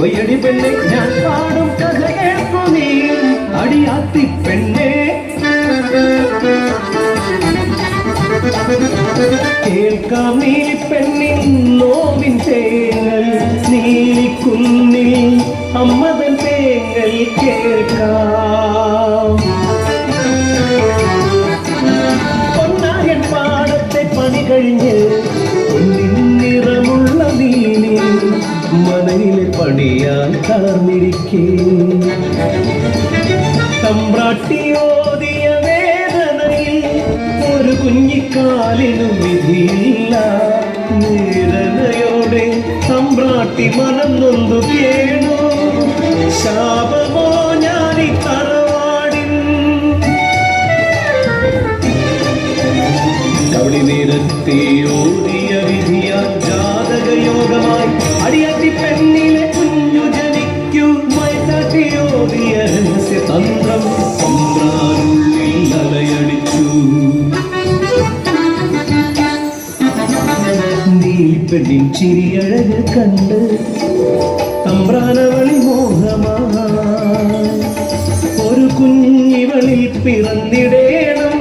വാഴ്ത്തി തല താഴ്ത്തി കൊയ്യടി പെണ്ണെ ഞാൻ പാടും കഥ കേൾക്കു നീ അടിയാത്തി പെണ്ണെ കേൾക്കാം നീ പെണ്ണിൻ നോവിൻ തേങ്ങൽ നീലിക്കുന്നിൽ അമ്മതൻ തേങ്ങൽ കേൾക്കാം പൊന്നായൻ പാടത്തെ പണി കഴിഞ്ഞ് പണിയാൻ തളർന്നിരിക്കേ. തമ്പ്രാട്ടിയോതിയ വേദനയിൽ ഒരു കുഞ്ഞിക്കാലിനും വിധിയില്ല. നീരനയോടെ തമ്പ്രാട്ടി മനം നൊന്നു വീണു ശാപമോ പെണ്ണിൻ ചിരിയഴക് കണ്ട് തമ്പ്രാനവളി ഒരു കുഞ്ഞിവളിൽ പിറന്നിടേണം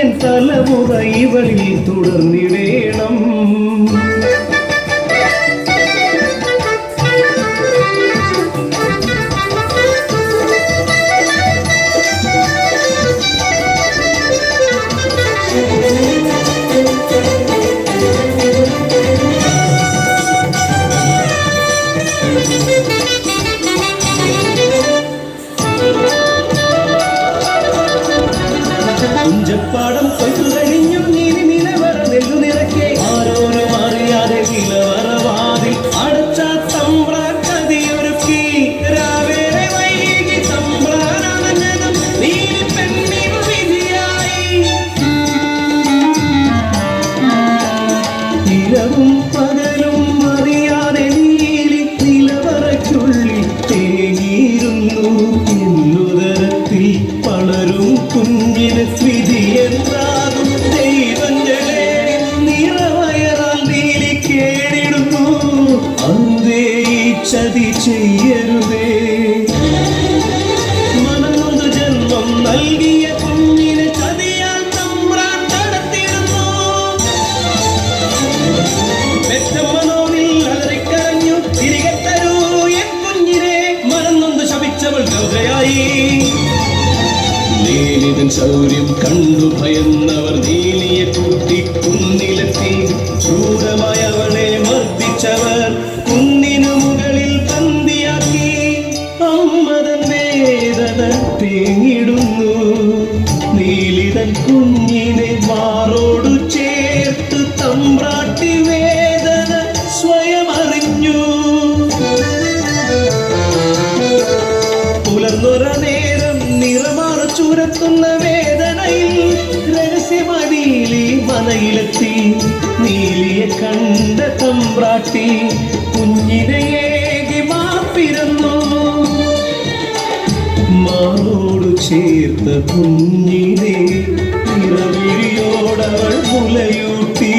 എൻ തലമുറ ഇവളിൽ തുടർന്നിടേണം. beachy വേദന തേങ്ങിടുന്നു. നീലിതൻ കുഞ്ഞിനെ മാറോടു ചേർത്ത് തമ്പ്രാട്ടി വേദന സ്വയം അറിഞ്ഞു. പുലർന്നൊര നേരം നിറമാറു ചുരത്തുന്ന വേദനയിൽ രഹസ്യമായി നീലി മനയിലെത്തി നീലിയെ കണ്ട തമ്പ്രാട്ടി കുഞ്ഞിനെ ചേർത്ത കുഞ്ഞിനെ ഇറവിരിയോടവൾ മുലയൂട്ടി.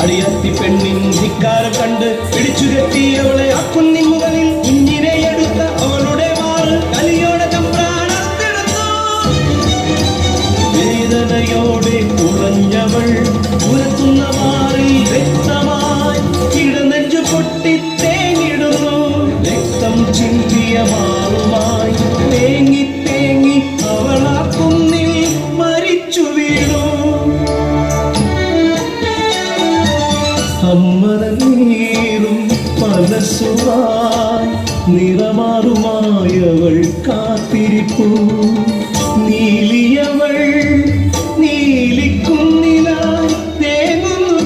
അടിയത്തി പെണ്ണിൻ ധിക്കാരം കണ്ട് പിടിച്ചുകെട്ടി അവളെ ആ കുഞ്ഞിൻ മുകളിൽ കുഞ്ഞിനെ എടുത്ത അവളുടെ മാറ് കലിയോടെ വേദനയോടെ കുറഞ്ഞവൾ പുരത്തുന്ന മാറി വ്യക്തമായി ഇടനെഞ്ചു പൊട്ടി മനസ്സുമായി നിറമാറുമായവൾ കാത്തിരിപ്പു. നീലിയവൾ നീലിക്കുന്നിലായി തേങ്ങുന്നു